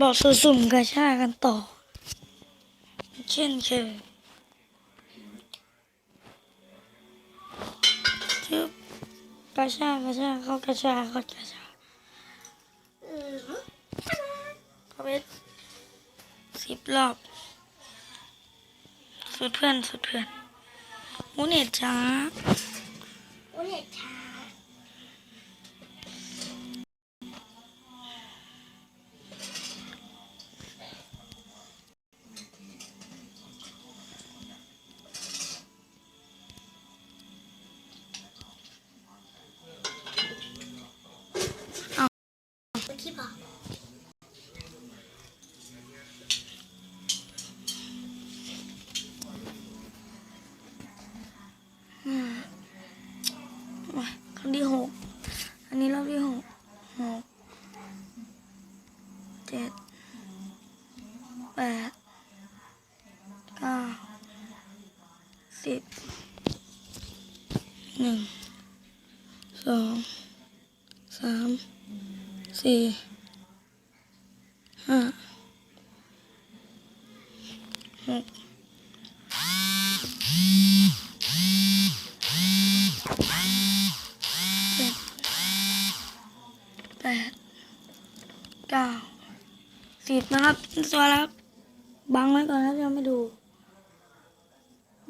บอกสุสุ่มกระชากันต่อ เช่นเคยจึ๊บกระชากกระชากเขากระชากเขากระชากเขาไปสิบรอบ สุดเพื่อน สุดเพื่อนมูเน็ตจ้าโอ้เน็ตช้า เจ็ดแปดเก้าสิบหนึ่งสองสามสี่ห้าหกเจ็ดแปดเก้า สิบนะครับตัวแล้วครับบังไว้ก่อนนะครับยังไม่ดู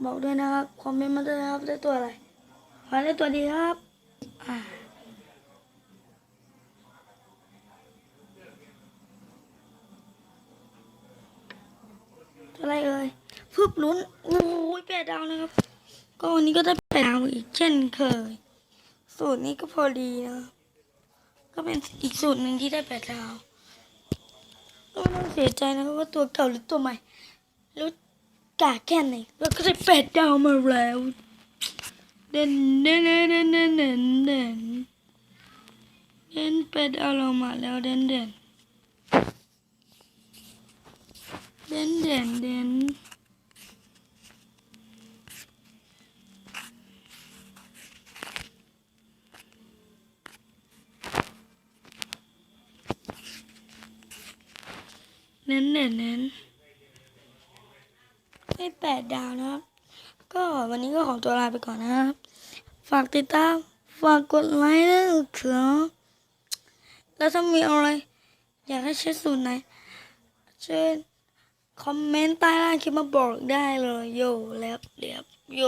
บอกด้วยนะครับ คอมเมนต์มาด้วยนะครับได้ตัวอะไรขอได้ตัวดีครับอ่าตัวอะไรเอ่ยพึบลุ้นโอ้ยแปดดาวนะครับ ก็วันนี้ก็ได้แปดดาวอีกเช่นเคย สูตรนี้ก็พอดีนะ ก็เป็นอีกสูตรหนึ่งที่ได้แปดดาว ก็ไม่ต้องเสียใจนะครับว่าตัวเก่าหรือตัวใหม่รู้กาแค่ไหนแล้วก็ได้แปดดาวมาแล้วเด่นเด่นเด่นเด่นเด่นเด่นเด่นเด่นแปดดาวเรามาแล้วเด่นเด่นเด่นเด่นเด่น น้นเด่นเน้นให้แปดดาวนะครับ ก็วันนี้ก็ขอตัวลาไปก่อนนะครับ ฝากติดตาม ฝากกดไลค์นะเขือแล้วถ้ามีอะไร อยากให้ใช้สูตรไหนเชิญคอมเมนต์ใต้ล่างคลิปมาบอกได้เลยโยแล้วเดี๋ยวโย